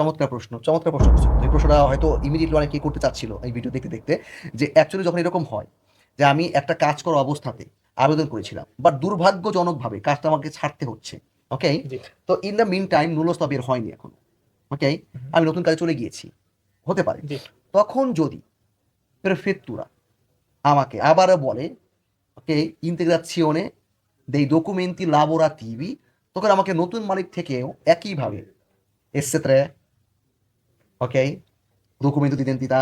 চমৎকার প্রশ্ন চমৎকার প্রশ্ন করছ। এই প্রশ্নটা হয়তো ইমিডিয়েটলি অনেকে করতে চাচ্ছিল এই ভিডিও দেখতে দেখতে যে অ্যাকচুয়ালি যখন এরকম হয় যে আমি একটা কাজ করা অবস্থাতে আবেদন করেছিলাম বাট দুর্ভাগ্যজনকভাবে কাজটা আমাকে ছাড়তে হচ্ছে ওকে তো ইন দ্য মিন টাইম নুলস্তা বের হয়নি এখন ওকে আমি নতুন কাজে চলে গিয়েছি হতে পারে। তখন যদি প্রেফেত্তুরা আমাকে আবারও বলে ওকে ইন্তেগ্রাzione dei documenti lavorativi তখন আমাকে নতুন মালিক থেকেও একইভাবে S3 ওকে? di identità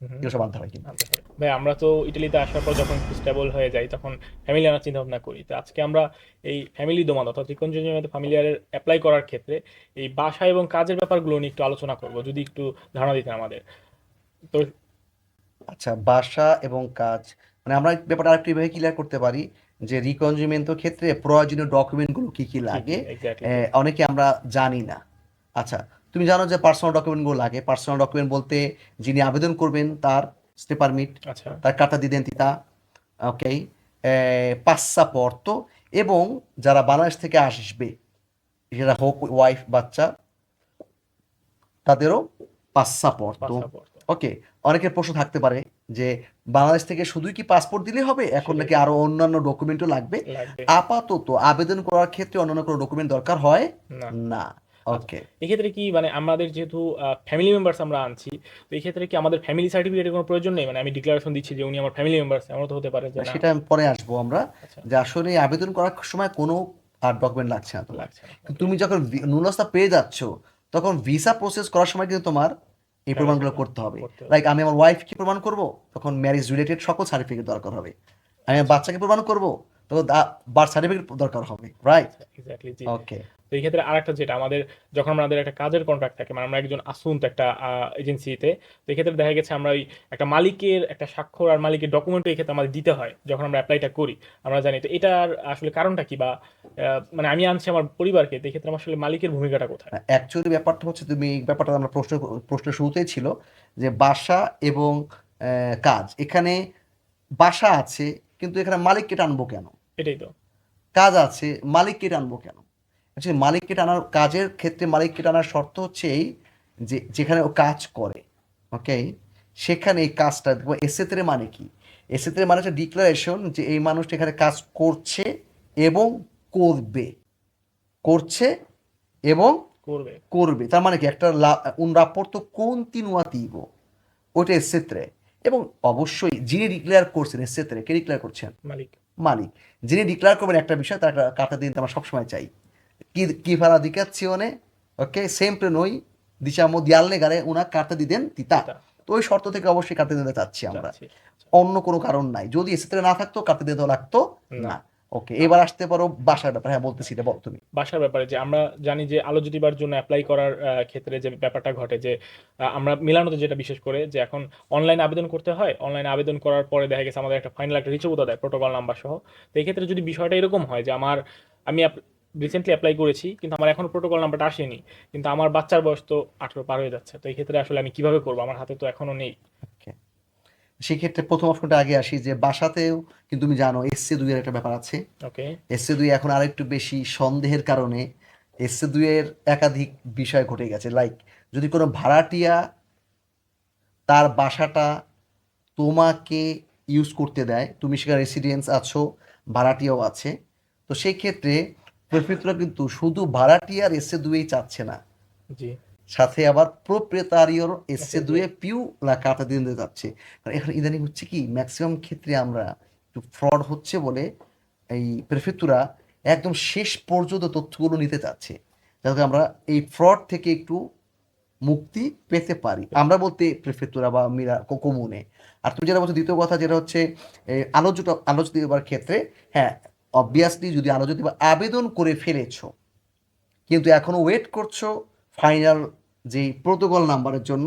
হুম। এগুলো সব আনতে হয় কিন্তু। ভাই আমরা তো ইটালিতে আসার পর যখন স্টেবল হয়ে যাই তখন ফ্যামিলি আনার চিন্তা ভাবনা করি। তো আজকে আমরা এই ফ্যামিলি দোমান অর্থাৎ রিকনজিউনিয়র ফ্যামিলিয়ারের অ্যাপ্লাই করার ক্ষেত্রে এই বাসা এবং কাজের ব্যাপারগুলো নিয়ে একটু আলোচনা করব যদি একটু ধারণা দিতেন আমাদের। তো আচ্ছা বাসা এবং কাজ মানে আমরা ব্যাপারটা আরেকটু এভাবে ক্লিয়ার করতে পারি যে রিকনজিউমেন্টের ক্ষেত্রে প্রয়োজনীয় ডকুমেন্টগুলো কি কি লাগে? অনেকে আমরা জানি না। আচ্ছা তুমি জানো যে পার্সোনাল ডকুমেন্টগুলো লাগে। পার্সোনাল ডকুমেন্ট বলতে যিনি আবেদন করবেন তার স্টে পারমিট আচ্ছা। তার carta d'identità ওকে পাসপোর্ট এবং যারা বাংলাদেশ থেকে আসবে যারা হোক ওয়াইফ বাচ্চা তাদেরও পাসপোর্ট ওকে অনেকের প্রশ্ন থাকতে পারে যে বাংলাদেশ থেকে শুধুই কি পাসপোর্ট দিলে হবে? এখন নাকি আরও অন্যান্য ডকুমেন্টও লাগবে? আপাতত আবেদন করার ক্ষেত্রে অন্যান্য কোনো ডকুমেন্ট দরকার হয় না। ওকে এক্ষেত্রে কি মানে আমাদের যেহেতু ফ্যামিলি মেম্বার্স আমরা আনছি তো এই ক্ষেত্রে কি আমাদের ফ্যামিলি সার্টিফিকেটের কোনো প্রয়োজন নেই? মানে আমি ডিক্লারেশন দিচ্ছি যে উনি আমার ফ্যামিলি মেম্বার্স এমন তো হতে পারে যে সেটা পরে আসব আমরা আচ্ছা। যে আসলে আবেদন করার সময় কোনো আর ডকুমেন্ট লাগছে না তোমার। লাগছে তুমি যখন নুনস্তা পেয়ে যাচ্ছ তখন ভিসা প্রসেস করার সময় কিন্তু তোমার এই প্রমাণগুলো করতে হবে। করতে হবে। লাইক আমি আমার ওয়াইফকে প্রমাণ করব তখন ম্যারেজ রিলেটেড সকল সার্টিফিকেট দরকার হবে। আমি বাচ্চাকে প্রমাণ করব তখন বার্থ সার্টিফিকেট দরকার হবে রাইট এক্স্যাক্টলি জি ওকে তো এই ক্ষেত্রে আরেকটা যেটা আমাদের যখন আমাদের একটা কাজের কন্ট্রাক্ট থাকে মানে আমরা একজন আসুন তো একটা এজেন্সিতে তো এই ক্ষেত্রে দেখা গেছে আমরা ওই একটা মালিকের একটা স্বাক্ষর আর মালিকের ডকুমেন্ট এই ক্ষেত্রে আমাদের দিতে হয় যখন আমরা অ্যাপ্লাইটা করি আমরা জানি তো এটার আসলে কারণটা কি? বা মানে আমি আনছি আমার পরিবারকে তো এই ক্ষেত্রে আমার আসলে মালিকের ভূমিকাটা কোথায়? অ্যাকচুয়ালি ব্যাপারটা হচ্ছে তুমি এই ব্যাপারটা আমরা প্রশ্ন প্রশ্নের শুরুতেই ছিল যে বাসা এবং কাজ এখানে বাসা আছে কিন্তু এখানে মালিককে টানবো কেন? এটাই তো। কাজ আছে মালিককে টানবো কেন? অ্যাকচুয়ালি মালিককে টানার কাজের ক্ষেত্রে মালিককে টানার শর্ত হচ্ছে এই যে যেখানে ও কাজ করে ওকে সেখানে এই কাজটা দেখব এসেতের মানে কি? এসেতের মানে হচ্ছে ডিক্লারেশন যে এই মানুষটা এখানে কাজ করছে এবং করবে। করছে এবং করবে। করবে। তার মানে কি? একটা লা- কোন তিনুয়া continuativo ওটা এসেত্রে এবং অবশ্যই যিনি ডিক্লেয়ার করছেন এসেত্রে কে ডিক্লেয়ার করছেন? মালিক। মালিক। যিনি ডিক্লেয়ার করবেন একটা বিষয় তার একটা কাটা দিন আমরা সবসময় চাই। কি কি farà dichiarazione ok sempre নই diciamo di দিয়ালনে গারে carta কাটা দিদেন তিতা। তো ওই শর্ত থেকে অবশ্যই কাটতে দিতে চাচ্ছি আমরা। অন্য কোনো কারণ নাই। যদি এসেতে না থাকতো কাটতে দিতে লাগতো না। ওকে এবার আসতে পারো বাসার ব্যাপারে। হ্যাঁ বলতেছি এটা, বল তুমি। বাসার ব্যাপারে যে আমরা জানি যে আলো দিবার জন্য অ্যাপ্লাই করার ক্ষেত্রে যে ব্যাপারটা ঘটে যে আমরা মিলানোতে যেটা বিশেষ করে যে এখন অনলাইনে আবেদন করতে হয় অনলাইনে আবেদন করার পরে দেখা গেছে আমাদের একটা ফাইনাল একটা রিচবতা দেয় প্রোটোকল নাম্বার সহ। তো এই ক্ষেত্রে যদি বিষয়টা এরকম হয় যে আমার, আমি রিসেন্টলি অ্যাপ্লাই করেছি, কিন্তু আমার এখনও প্রোটোকল নাম্বারটা আসেনি, কিন্তু আমার বাচ্চার বয়স তো আঠেরো পার হয়ে যাচ্ছে, তো এই ক্ষেত্রে আসলে আমি কীভাবে করব? আমার হাতে তো এখনও নেই। সেক্ষেত্রে প্রথম অপশনটা আগে আসি যে বাসাতেও কিন্তু তুমি জানো এসসি দুইয়ের একটা ব্যাপার আছে। এসসি দুই এখন আরেকটু বেশি সন্দেহের কারণে এসসি দুইয়ের একাধিক বিষয় ঘটে গেছে। লাইক যদি কোনো ভাড়াটিয়া তার বাসাটা তোমাকে ইউজ করতে দেয় তুমি সেখানে রেসিডেন্স আছো ভাড়াটিয়াও আছে তো সেই ক্ষেত্রে প্রফিতরা কিন্তু শুধু ভাড়াটিয়ার এসসি দুয়েই চাচ্ছে না। জি। সাথে আবার প্রোপ্রেতারিওর এসসে দুয়ে পিউ লা কাটা দিন যাচ্ছে। কারণ এখন ইদানিং হচ্ছে কি ম্যাক্সিমাম ক্ষেত্রে আমরা একটু ফ্রড হচ্ছে বলে এই প্রেফেক্টুরা একদম শেষ পর্যন্ত তথ্যগুলো নিতে চাচ্ছে, যাতে আমরা এই ফ্রড থেকে একটু মুক্তি পেতে পারি। আমরা বলতে প্রেফেক্টুরা বা মিরা কোকোমুনে আর তুমি যেটা বলছো, দ্বিতীয় কথা যেটা হচ্ছে, এই আলোচনা আলোচনা দেওয়ার ক্ষেত্রে হ্যাঁ অবভিয়াসলি যদি দেওয়া আবেদন করে ফেলেছো, কিন্তু এখনও ওয়েট করছ ফাইনাল যে প্রোটোকল নাম্বারের জন্য।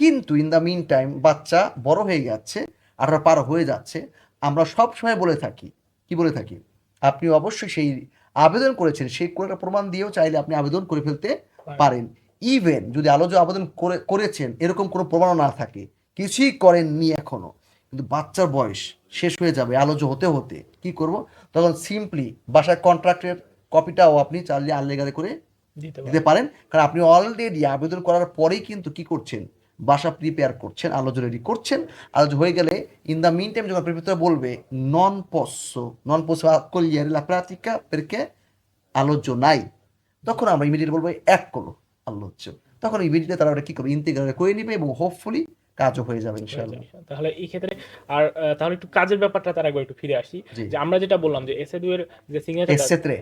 কিন্তু ইন দ্য মিন টাইম বাচ্চা বড় হয়ে যাচ্ছে আঠারো পার হয়ে যাচ্ছে। আমরা সব সময় বলে থাকি কি বলে থাকি? আপনি অবশ্যই সেই আবেদন করেছেন সেই একটা প্রমাণ দিয়েও চাইলে আপনি আবেদন করে ফেলতে পারেন। ইভেন যদি আলোচ আবেদন করে করেছেন এরকম কোনো প্রমাণও না থাকে। কিছুই করেননি এখনও। কিন্তু বাচ্চার বয়স শেষ হয়ে যাবে আলোচ হতে হতে কি করব? তখন সিম্পলি বাসায় কন্ট্রাক্টের কপিটাও আপনি চাইলে আনলেগারে করে দিতে পারেন। কারণ আপনি অলরেডি আবেদন করার পরেই কিন্তু কি করছেন? বাসা প্রিপেয়ার করছেন আলোচ রেডি করছেন। আলোচ হয়ে গেলে ইন দ্য মিন টাইম যখন প্রিপেয়ার বলবে নন posso নন পস accogliere লা প্রাতিকা পেরকে আলোচ্য নাই। তখন আমরা ইমিডিয়েট বলব এক করো আলোচ্য। তখন ইমিডিয়েটলি তারা ওটা কী করবে? ইন্টিগ্রেট করে নেবে এবং হোপফুলি কাজও হয়ে যাবে ইনশাআল্লাহ। তাহলে এই ক্ষেত্রে আর তাহলে একটু কাজের ব্যাপারটা তার একবার একটু ফিরে আসি। যে আমরা যেটা বললাম যে এসএ এর যে সিগনেচার.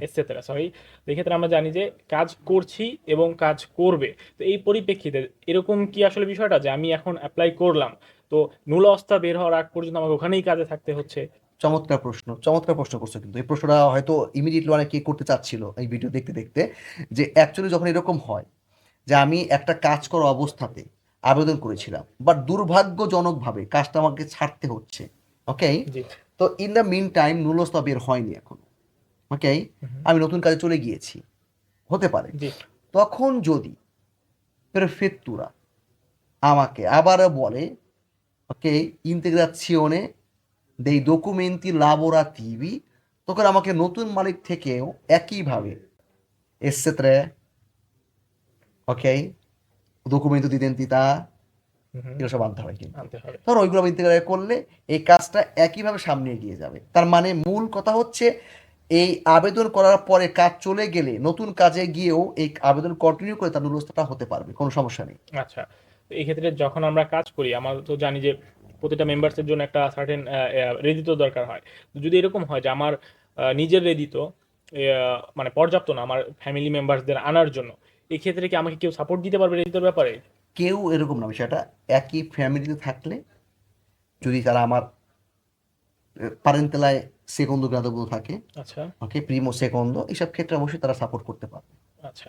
এসেট্রা সরি এই ক্ষেত্রে আমরা জানি যে কাজ করছি এবং কাজ করবে। তো এই পরিপ্রেক্ষিতে এরকম কি আসলে বিষয়টা? যে আমি এখন অ্যাপ্লাই করলাম তো মূল অবস্থা বের হওয়ার আগ পর্যন্ত আমাকে ওখানেই কাজে থাকতে হচ্ছে? চমৎকার প্রশ্ন চমৎকার প্রশ্ন করছ কিন্তু। এই প্রশ্নটা হয়তো ইমিডিয়েটলি অনেকে করতে চাচ্ছিল এই ভিডিও দেখতে দেখতে যে অ্যাকচুয়ালি যখন এরকম হয় যে আমি একটা কাজ করা অবস্থাতে আবেদন করেছিলাম। বাট দুর্ভাগ্যজনকভাবে কাজটা আমাকে ছাড়তে হচ্ছে। ওকে তো ইন দ্য মিন টাইম নুলস্তা বের হয়নি এখন। ওকে আমি নতুন কাজে চলে গিয়েছি। হতে পারে। তখন যদি প্রেফেক্তুরা আমাকে আবার বলে ওকে ইন্টিগ্রাzione dei লাবোরা lavorativi তখন আমাকে নতুন মালিক থেকেও একইভাবে এসে ওকে d'identità হুম হুম, এগুলো সব আনতে হয় কিন্তু। ধর ওইগুলো ইন্টিগ্রেট করলে এই কাজটা একইভাবে সামনে এগিয়ে যাবে। তার মানে মূল কথা হচ্ছে এই আবেদন করার পরে কাজ চলে গেলে নতুন কাজে গিয়েও এই আবেদন কন্টিনিউ করে তার নুলস্থাটা হতে পারবে কোনো সমস্যা নেই। আচ্ছা তো এই ক্ষেত্রে যখন আমরা কাজ করি আমরা তো জানি যে প্রতিটা মেম্বার্সের জন্য একটা সার্টেন রেদিত দরকার হয়। তো যদি এরকম হয় যে আমার নিজের রেদিত মানে পর্যাপ্ত না আমার ফ্যামিলি মেম্বারসদের আনার জন্য এই ক্ষেত্রে কি আমাকে কেউ সাপোর্ট দিতে পারবে রেদিতর ব্যাপারে? কেউ এরকম না বিষয়টা। একই ফ্যামিলিতে থাকলে যদি তারা আমার পারেন্তেলায় সেকন্দ গ্রাদব থাকে আচ্ছা। ওকে প্রিমো সেকন্দ এইসব ক্ষেত্রে অবশ্যই তারা সাপোর্ট করতে পারবে। আচ্ছা।